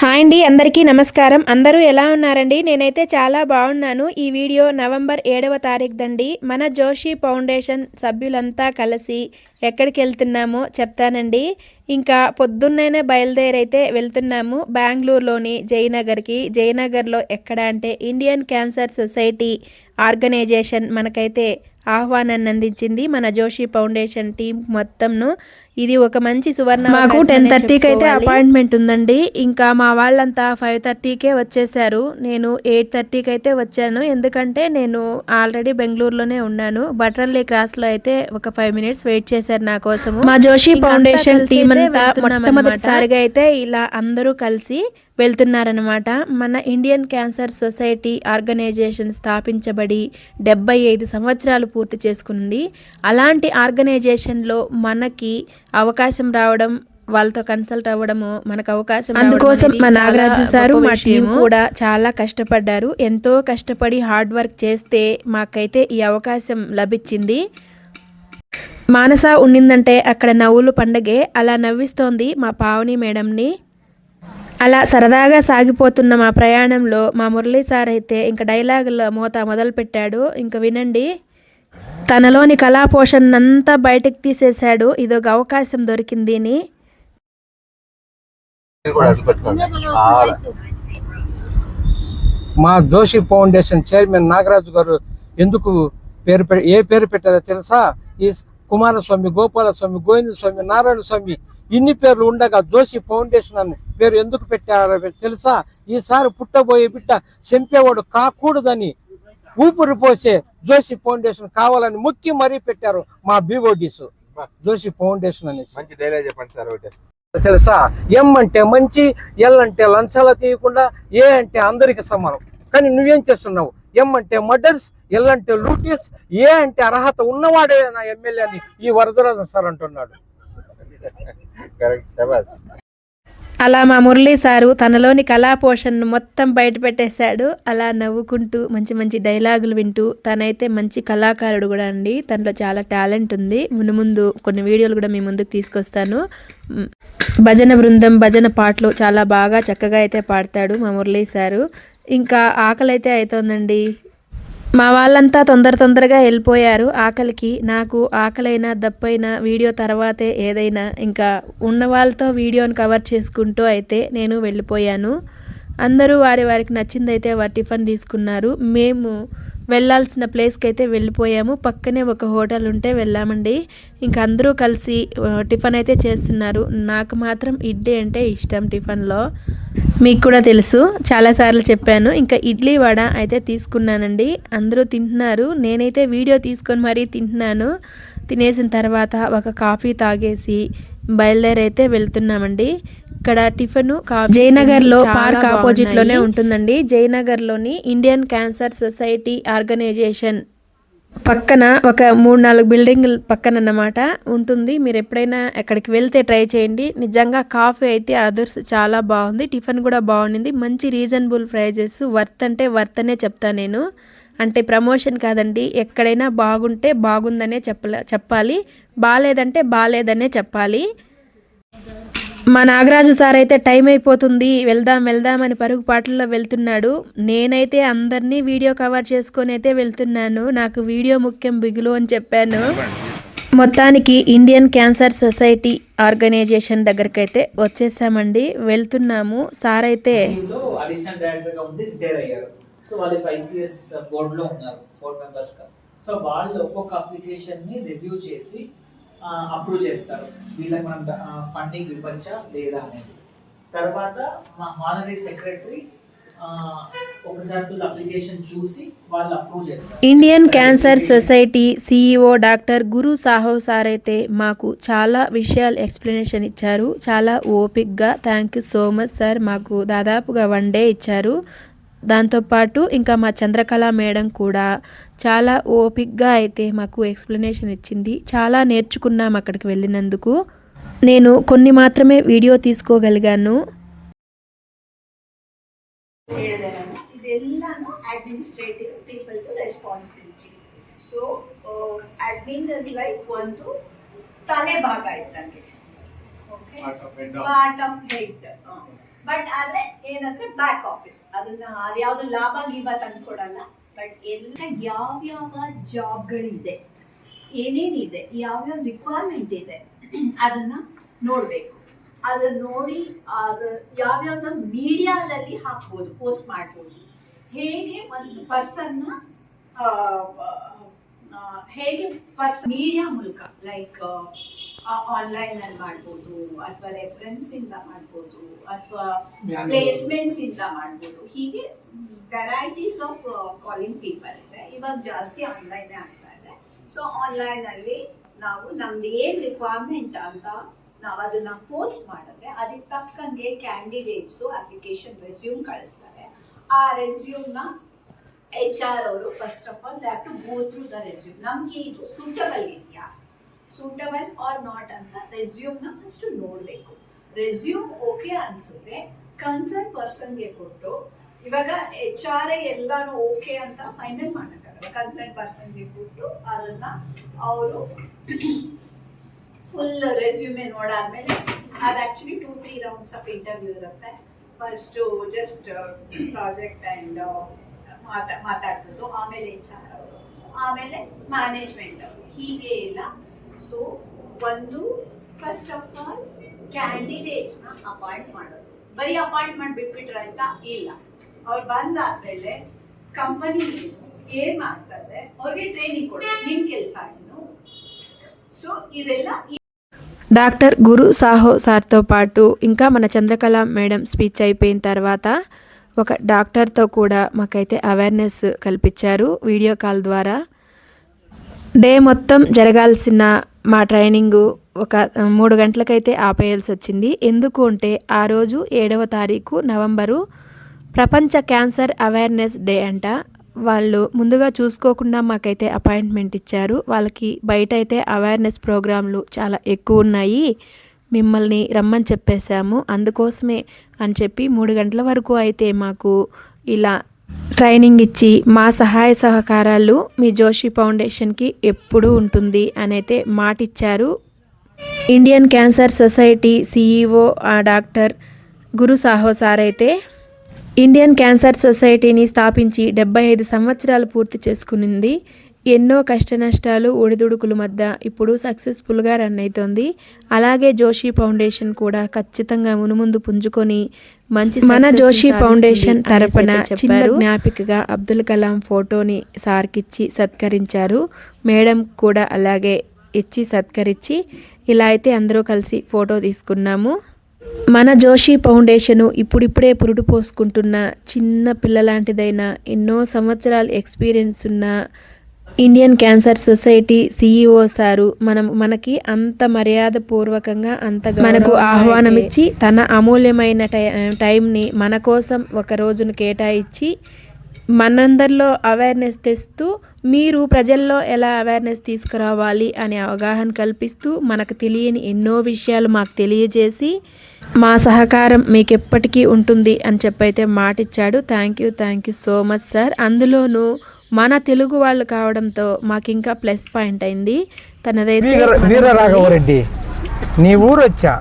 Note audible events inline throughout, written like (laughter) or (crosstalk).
Hi అండి అందరికీ నమస్కారం. అందరూ ఎలా ఉన్నారండి? నేనైతే చాలా బాగున్నాను. ఈ వీడియో నవంబర్ ఏడవ తారీఖుదండి. మన జోషి ఫౌండేషన్ సభ్యులంతా కలిసి ఎక్కడికి వెళ్తున్నామో చెప్తానండి. ఇంకా పొద్దున్నైనా బయలుదేరైతే వెళ్తున్నాము. బెంగళూరులోని జయనగర్కి. జయనగర్లో ఎక్కడ అంటే ఇండియన్ క్యాన్సర్ సొసైటీ ఆర్గనైజేషన్ మనకైతే ఆహ్వానాన్ని అందించింది మన జోషి ఫౌండేషన్ టీం మొత్తంను. ఇది ఒక మంచి సువర్ణ మాకు టెన్ థర్టీకి అయితే అపాయింట్మెంట్ ఉందండి. ఇంకా మా వాళ్ళంతా ఫైవ్ థర్టీకే వచ్చేసారు నేను ఎయిట్ థర్టీకి అయితే వచ్చాను. ఎందుకంటే నేను ఆల్రెడీ బెంగళూరులోనే ఉన్నాను. బటర్లీ క్రాస్లో అయితే ఒక ఫైవ్ మినిట్స్ వెయిట్ చేశారు నా కోసము. మా జోషి ఫౌండేషన్ టీం అంతా మొట్టమొదటిసారిగా అయితే ఇలా అందరూ కలిసి వెళ్తున్నారనమాట మన ఇండియన్ క్యాన్సర్ సొసైటీ ఆర్గనైజేషన్ స్థాపించబడి డెబ్బై ఐదు సంవత్సరాలు పూర్తి చేసుకుంది. అలాంటి ఆర్గనైజేషన్లో మనకి అవకాశం రావడం వాళ్ళతో కన్సల్ట్ అవ్వడము మనకు అవకాశం అందుకోసం మా నాగరాజు సారు మా టీం కూడా చాలా కష్టపడ్డారు. ఎంతో కష్టపడి హార్డ్ వర్క్ చేస్తే మాకైతే ఈ అవకాశం లభించింది. మానస ఉండిందంటే అక్కడ నవ్వులు పండగే అలా నవ్విస్తోంది మా పావని మేడంని. అలా సరదాగా సాగిపోతున్న మా ప్రయాణంలో మా మురళీ సార్ అయితే ఇంకా డైలాగుల మోత మొదలుపెట్టాడు. ఇంకా వినండి. తనలోని కళా పోషణంతా బయటకు తీసేశాడు. ఇదొక అవకాశం దొరికింది అని. మా జోషి ఫౌండేషన్ చైర్మన్ నాగరాజు గారు ఎందుకు పేరు పె- ఏ పేరు పెట్టారో తెలుసా? ఈ కుమారస్వామి గోపాలస్వామి గోవింద స్వామి నారాయణ స్వామి ఇన్ని పేర్లు ఉండగా జోషి ఫౌండేషన్ అని పేరు ఎందుకు పెట్టారో తెలుసా? ఈసారి పుట్టబోయే బిడ్డ చంపేవాడు కాకూడదని ఊపిరి పోసే జోషి ఫౌండేషన్ కావాలని ముక్కి మరీ పెట్టారు మా బీఓడీస్ జోషి ఫౌండేషన్ అనేసి. మంచి డైలాగ్ చెప్పండి సార్ ఒకటి. తెలుసా? ఎం అంటే మంచి ఎల్ అంటే లంచాల తీయకుండా ఏ అంటే అందరికి సమానం. కానీ నువ్వేం చేస్తున్నావు? ఎం అంటే మర్డర్స్ ఎల్ అంటే లూటీస్ ఏ అంటే అర్హత ఉన్నవాడే నా ఎమ్మెల్యే అని ఈ వరదరాజన్ సార్ అంటున్నాడు. కరెక్ట్ శబాస్ అలా మా మురళీ సారు తనలోని కళా పోషణను మొత్తం బయటపెట్టేశాడు. అలా నవ్వుకుంటూ మంచి మంచి డైలాగులు వింటూ తనైతే మంచి కళాకారుడు కూడా అండి. తనలో చాలా టాలెంట్ ఉంది. ముందు ముందు కొన్ని వీడియోలు కూడా మీ ముందుకు తీసుకొస్తాను. భజన బృందం భజన పాటలు చాలా బాగా చక్కగా అయితే పాడతాడు మా మురళీ సారు. ఇంకా ఆకలి అయితే అవుతోందండి మా వాళ్ళంతా తొందర తొందరగా వెళ్ళిపోయారు. ఆకలికి నాకు ఆకలైనా దప్పైనా వీడియో తర్వాతే ఏదైనా ఇంకా ఉన్న వాళ్ళతో వీడియోని కవర్ చేసుకుంటూ అయితే నేను వెళ్ళిపోయాను. అందరూ వారి వారికి నచ్చిందైతే వారి టిఫిన్ తీసుకున్నారు. మేము వెళ్ళాల్సిన ప్లేస్కి అయితే వెళ్ళిపోయాము. పక్కనే ఒక హోటల్ ఉంటే వెళ్ళామండి. ఇంకా అందరూ కలిసి టిఫిన్ అయితే చేస్తున్నారు. నాకు మాత్రం ఇడ్లీ అంటే ఇష్టం టిఫిన్లో. మీకు కూడా తెలుసు చాలాసార్లు చెప్పాను. ఇంకా ఇడ్లీ వడ అయితే తీసుకున్నానండి. అందరూ తింటున్నారు. నేనైతే వీడియో తీసుకొని మరీ తింటున్నాను. తినేసిన తర్వాత ఒక కాఫీ తాగేసి బయలుదేరైతే వెళ్తున్నామండి. ఇక్కడ టిఫిన్ జయనగర్లో పార్క్ ఆపోజిట్లోనే ఉంటుందండి. జయనగర్లోని ఇండియన్ క్యాన్సర్ సొసైటీ ఆర్గనైజేషన్ పక్కన ఒక మూడు నాలుగు బిల్డింగ్ పక్కన అన్నమాట ఉంటుంది. మీరు ఎప్పుడైనా ఎక్కడికి వెళ్తే ట్రై చేయండి. నిజంగా కాఫీ అయితే అదర్స్ చాలా బాగుంది. టిఫిన్ కూడా బాగుంది మంచి రీజనబుల్ ప్రైజెస్. వర్త్ అంటే వర్త్ అనే చెప్తాను నేను. అంటే ప్రమోషన్ కాదండి. ఎక్కడైనా బాగుంటే బాగుందనే చెప్పలే చెప్పాలి. బాగాలేదంటే బాగాలేదనే చెప్పాలి. మా నాగరాజు సార్ అయితే టైం అయిపోతుంది వెళ్దాం వెళ్దాం అని పరుగు పాటల్లో వెళ్తున్నాడు. నేనైతే అందరినీ వీడియో కవర్ చేసుకొని అయితే వెళ్తున్నాను. నాకు వీడియో ముఖ్యం బిగులు అని చెప్పాను. మొత్తానికి ఇండియన్ క్యాన్సర్ సొసైటీ ఆర్గనైజేషన్ దగ్గరికి అయితే వచ్చేసామండి. వెళ్తున్నాము. సార్ అయితే సో వాళ్ళు ఐసీఎస్ ఉన్నారు సో వాళ్ళు ఒక్కొక్క అప్లికేషన్ని రివ్యూ చేసి అప్రూవ్ చేస్తారు. వీళ్ళకి మనం ఫండింగ్ ఇవ్వచ్చా లేదా అనేది. తర్వాత మా honorary secretary Indian Cancer Society CEO doctor Guru Saho sir అయితే మాకు చాలా విషయాలు ఎక్స్ప్లెనేషన్ ఇచ్చారు. చాలా ఓపిక్గా thank you so much sir మాకు దాదాపుగా వన్ డే ఇచ్చారు. దాంతోపాటు ఇంకా మా చంద్రకళ మేడం కూడా చాలా ఓపిక్గా అయితే మాకు ఎక్స్ప్లెనేషన్ ఇచ్చింది. చాలా నేర్చుకున్నాం అక్కడికి వెళ్ళినందుకు. నేను కొన్ని మాత్రమే వీడియో తీసుకోగలిగాను. పార్ట్ ఆఫ్ హెడ్ ಬಟ್ ಆದ್ರೆ ಏನಂದ್ರೆ ಬ್ಯಾಕ್ ಆಫೀಸ್ ಅದನ್ನ ಅದ್ಯಾವ್ದು ಲಾಭ ಗೀಭ ತಂದ್ಕೊಡಲ್ಲ ಬಟ್ ಎಲ್ಲ ಯಾವ್ಯಾವ ಜಾಬ್ಗಳಿದೆ ಏನೇನಿದೆ, ಯಾವ್ಯಾವ ರಿಕ್ವೈರ್ಮೆಂಟ್ ಇದೆ, ಅದನ್ನ ನೋಡ್ಬೇಕು. ಅದನ್ನ ನೋಡಿ ಅದು ಯಾವ್ಯಾವ್ದ ಮೀಡಿಯಾದಲ್ಲಿ ಹಾಕ್ಬೋದು ಪೋಸ್ಟ್ ಮಾಡ್ಬೋದು. ಹೇಗೆ ಒಂದು ಪರ್ಸನ್ನ ಹೇಗೆ ಪರ್ಸ್ ಮೀಡಿಯಾ ಮೂಲಕ ಲೈಕ್ ಆನ್ಲೈನ್ ಅಲ್ಲಿ ಮಾಡ್ಬೋದು ಅಥವಾ ರೆಫರೆನ್ಸ್ ಇಂದ ಮಾಡ್ಬೋದು ಅಥವಾ ಪ್ಲೇಸ್ಮೆಂಟ್ಸ್ ಇಂದ ಮಾಡ್ಬೋದು ಹೀಗೆ ವೆರೈಟೀಸ್ ಆಫ್ ಕಾಲಿಂಗ್ ಪೀಪಲ್ ಇದೆ. ಇವಾಗ ಜಾಸ್ತಿ ಆನ್ಲೈನ್ ಆಗ್ತಾ ಇದೆ. ಸೊ ಆನ್ಲೈನ್ ಅಲ್ಲಿ ನಾವು ನಮ್ದು ಏನ್ ರಿಕ್ವೈರ್ಮೆಂಟ್ ಅಂತ ನಾವು ಅದನ್ನ ಪೋಸ್ಟ್ ಮಾಡಿದ್ರೆ ಅದಕ್ಕೆ ತಕ್ಕಂಗೆ ಕ್ಯಾಂಡಿಡೇಟ್ಸ್ ಅಪ್ಲಿಕೇಶನ್ ರೆಸ್ಯೂಮ್ ಕಳಿಸ್ತಾರೆ. ಆ ರೆಸ್ಯೂಮ್ನ ಎಚ್ ಆರ್ ಅವರು first of all that to go through the resume ನಮಗೆ ಇದು ಸೂಟಬಲ್ ಇದೆಯಾ? ಸೂಟಬಲ್ ಆರ್ ನಾಟ್ ಅಂತ ರೆಸ್ಯೂಮ್ನ ಫಸ್ಟ್ ನೋಡ್ಬೇಕು. ರೆಸ್ಯೂಮ್ ಓಕೆ ಅನ್ಸಿದ್ರೆ ಕನ್ಸರ್ನ್ ಪರ್ಸನ್ಗೆ ಕೊಟ್ಟು, ಇವಾಗ ಎಚ್ ಆರ್ ಎಲ್ಲಾನು ಓಕೆ ಅಂತ ಫೈನಲ್ ಮಾಡೋಕ್ಕಾಗಲ್ಲ ಕನ್ಸರ್ನ್ ಪರ್ಸನ್ಗೆ ಕೊಟ್ಟು ಅದನ್ನ ಅವರು ಫುಲ್ ರೆಸ್ಯೂಮೆ ನೋಡಾದ್ಮೇಲೆ ಅದು actually two three rounds of interview ಇರುತ್ತೆ. ಫಸ್ಟು ಜಸ್ಟ್ ಪ್ರಾಜೆಕ್ಟ್ ಅಂಡ್ ಮಾತಾ ಮಾತಾಡ್ಬೋದು ಆಮೇಲೆ ಎಚ್ ಆರ್ ಅವರು ಆಮೇಲೆ ಮ್ಯಾನೇಜ್ಮೆಂಟ್ ಅವರು ಹೀಗೆ ಇಲ್ಲ ಸೊ ಒಂದು ಫಸ್ಟ್ ಆಫ್ ಆಲ್ ಕ್ಯಾಂಡಿಡೇಟ್ಸ್ನ ಅಪಾಯಿಂಟ್ ಮಾಡೋದು ಬರೀ ಅಪಾಯಿಂಟ್ ಮಾಡಿ ಬಿಟ್ಬಿಟ್ರೆ ಆಯ್ತಾ ಇಲ್ಲ ಅವ್ರು ಬಂದಾದ್ಮೇಲೆ ಕಂಪನಿ ಏನ್ ಮಾಡ್ತದೆ ಅವ್ರಿಗೆ ಟ್ರೈನಿಂಗ್ ಕೊಡೋದು ನಿಮ್ ಕೆಲಸ ಏನು సో ఇదెల్లా డాక్టర్ గురు సాహో సార్తో పాటు ఇంకా మన చంద్రకళ మేడం స్పీచ్ అయిపోయిన తర్వాత ఒక డాక్టర్తో కూడా మాకైతే అవేర్నెస్ కల్పించారు వీడియో కాల్ ద్వారా. డే మొత్తం జరగాల్సిన మా ట్రైనింగు ఒక మూడు గంటలకైతే ఆపేయాల్సి వచ్చింది. ఎందుకు అంటే ఆ రోజు ఏడవ తారీఖు నవంబరు ప్రపంచ క్యాన్సర్ అవేర్నెస్ డే అంట. వాళ్ళు ముందుగా చూసుకోకుండా మాకైతే అపాయింట్మెంట్ ఇచ్చారు. వాళ్ళకి బయట అయితే అవేర్నెస్ ప్రోగ్రాంలు చాలా ఎక్కువ ఉన్నాయి. మిమ్మల్ని రమ్మని చెప్పేశాము. అందుకోసమే అని చెప్పి మూడు గంటల వరకు అయితే మాకు ఇలా ట్రైనింగ్ ఇచ్చి మా సహాయ సహకారాలు మీ జోషి ఫౌండేషన్కి ఎప్పుడూ ఉంటుంది అని అయితే మాట ఇచ్చారు ఇండియన్ క్యాన్సర్ సొసైటీ సిఈఓ ఆ డాక్టర్ గురు సాహో సార్ అయితే ఇండియన్ క్యాన్సర్ సొసైటీని స్థాపించి డెబ్బై ఐదు సంవత్సరాలు పూర్తి చేసుకునింది. ఎన్నో కష్ట నష్టాలు ఒడిదుడుకుల మధ్య ఇప్పుడు సక్సెస్ఫుల్గా రన్ అవుతోంది అలాగే జోషి ఫౌండేషన్ కూడా ఖచ్చితంగా మునుముందు పుంజుకొని మంచి మన జోషి ఫౌండేషన్ తరపున చిన్న జ్ఞాపికగా అబ్దుల్ కలాం ఫోటోని సార్కిచ్చి సత్కరించారు. మేడం కూడా అలాగే ఇచ్చి సత్కరించి ఇలా అయితే అందరూ కలిసి ఫోటో తీసుకున్నాము. మన జోషి ఫౌండేషను ఇప్పుడిప్పుడే పురుడు పోసుకుంటున్న చిన్న పిల్లలాంటిదైన ఎన్నో సంవత్సరాల ఎక్స్పీరియన్స్ ఉన్న Indian Cancer Society CEO sir మనం మనకి అంత మర్యాద పూర్వకంగా అంత మనకు ఆహ్వానం ఇచ్చి తన అమూల్యమైన టై టైంని మన కోసం ఒక రోజును కేటాయించి మనందరిలో అవేర్నెస్ తెస్తూ మీరు ప్రజల్లో ఎలా అవేర్నెస్ తీసుకురావాలి అనే అవగాహన కల్పిస్తూ మనకు తెలియని ఎన్నో విషయాలు మాకు తెలియజేసి మా సహకారం మీకు ఎప్పటికీ ఉంటుంది అని చెప్పైతే మాట ఇచ్చాడు thank you thank you so much sir అందులోనూ మన తెలుగు వాళ్ళు కావడంతో మాకు ఇంకా ప్లస్ పాయింట్ అయింది. తనదైతే వీరరాఘవరెడ్డి నీ ఊరు వచ్చా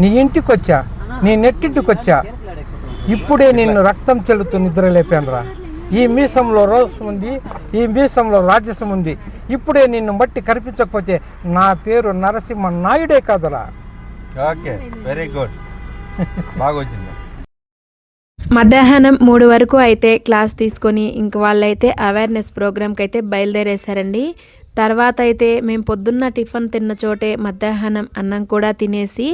నీ ఇంటికి వచ్చా నీ నెట్టింటికి వచ్చా ఇప్పుడే నిన్ను రక్తం చెల్లుతూ నిద్ర లేపానురా ఈ మీసంలో రోసం ఉంది ఈ మీసంలో రాజసం ఉంది. ఇప్పుడే నిన్ను బట్టి కనిపించకపోతే నా పేరు నరసింహ నాయుడే కాదురా. Okay very good. బాగా వచ్చింది మధ్యాహ్నం మూడు వరకు అయితే క్లాస్ తీసుకొని ఇంక వాళ్ళైతే అవేర్నెస్ ప్రోగ్రామ్కి అయితే బయలుదేరేశారండి. తర్వాత అయితే మేము పొద్దున్న టిఫిన్ తిన్న చోటే మధ్యాహ్నం అన్నం కూడా తినేసి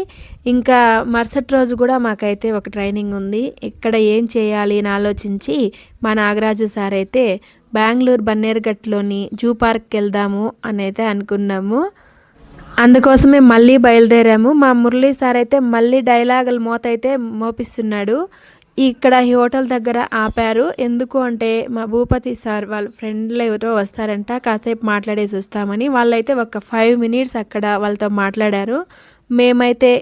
ఇంకా మరుసటి రోజు కూడా మాకైతే ఒక ట్రైనింగ్ ఉంది. ఇక్కడ ఏం చేయాలి అని ఆలోచించి మా నాగరాజు సార్ అయితే బెంగళూరు బన్నేరుగట్లోని జూ పార్క్కి వెళ్దాము అని అయితే అనుకున్నాము. అందుకోసమే మళ్ళీ బయలుదేరాము. మా మురళీ సార్ అయితే మళ్ళీ డైలాగుల మోత అయితే మోపిస్తున్నాడు. ఇక్కడ ఈ హోటల్ దగ్గర ఆపారు. ఎందుకు అంటే మా భూపతి సార్ వాళ్ళ ఫ్రెండ్లు ఎవరో వస్తారంట కాసేపు మాట్లాడేసి వస్తామని. వాళ్ళైతే ఒక ఫైవ్ మినిట్స్ అక్కడ వాళ్ళతో మాట్లాడారు. మేమైతే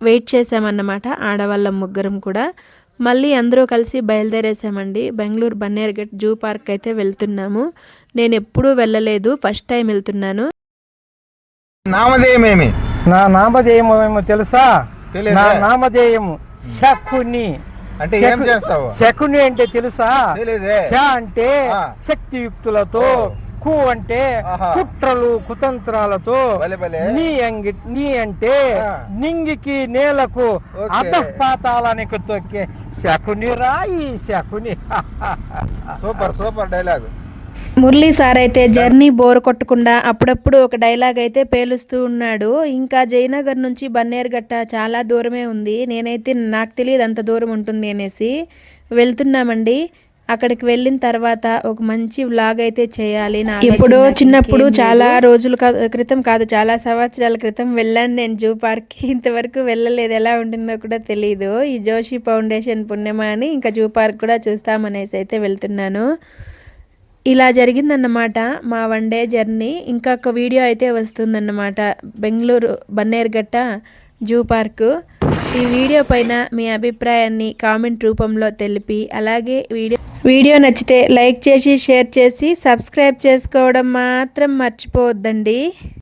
వెయిట్ చేసామన్నమాట ఆడవాళ్ళ ముగ్గురం కూడా. మళ్ళీ అందరూ కలిసి బయలుదేరేసామండి. బెంగళూరు బన్నేరుగట్ జూ పార్క్ అయితే వెళ్తున్నాము. నేను ఎప్పుడూ వెళ్ళలేదు ఫస్ట్ టైం వెళ్తున్నాను. నామధేయమేమి? నా నామధేయము ఏమో తెలుసా? నా నామధేయము శకుని. అంటే ఏం చేస్తావు శకుని అంటే తెలుసా శ అంటే. శక్తియుక్తులతో. కు అంటే. కుట్రలు కుతంత్రాలతో. నీ అంగి నీ అంటే. నింగికి నేలకు. అధపాతాలానికి తొక్కే శకుని రాయి Shakuni super super dialogue Murali sir అయితే జర్నీ బోర్ కొట్టకుండా అప్పుడప్పుడు ఒక డైలాగ్ అయితే పేలుస్తూ ఉన్నాడు. ఇంకా జయనగర్ నుంచి బన్నేరుగట్ట చాలా దూరమే ఉంది. నేనైతే నాకు తెలియదు అంత దూరం ఉంటుంది అనేసి వెళ్తున్నామండి. అక్కడికి వెళ్ళిన తర్వాత ఒక మంచి వ్లాగ్ అయితే చేయాలి. ఇప్పుడు చిన్నప్పుడు చాలా రోజుల క్రితం కాదు చాలా సంవత్సరాల క్రితం వెళ్ళాను నేను జూ పార్క్కి. (laughs) ఇంతవరకు వెళ్ళలేదు. ఎలా ఉంటుందో కూడా తెలియదు ఈ జోషి ఫౌండేషన్ పుణ్యమా అని ఇంకా జూ పార్క్ కూడా చూస్తామనేసి అయితే వెళ్తున్నాను. ఇలా జరిగిందన్నమాట మా వన్ డే జర్నీ. ఇంకా ఒక వీడియో అయితే వస్తుందన్నమాట. Bengaluru Bannerghatta zoo park. ఈ వీడియో పైన మీ అభిప్రాయాన్ని కామెంట్ రూపంలో తెలిపి అలాగే వీడియో వీడియో నచ్చితే లైక్ చేసి షేర్ చేసి సబ్స్క్రైబ్ చేసుకోవడం మాత్రం మర్చిపోవద్దండి.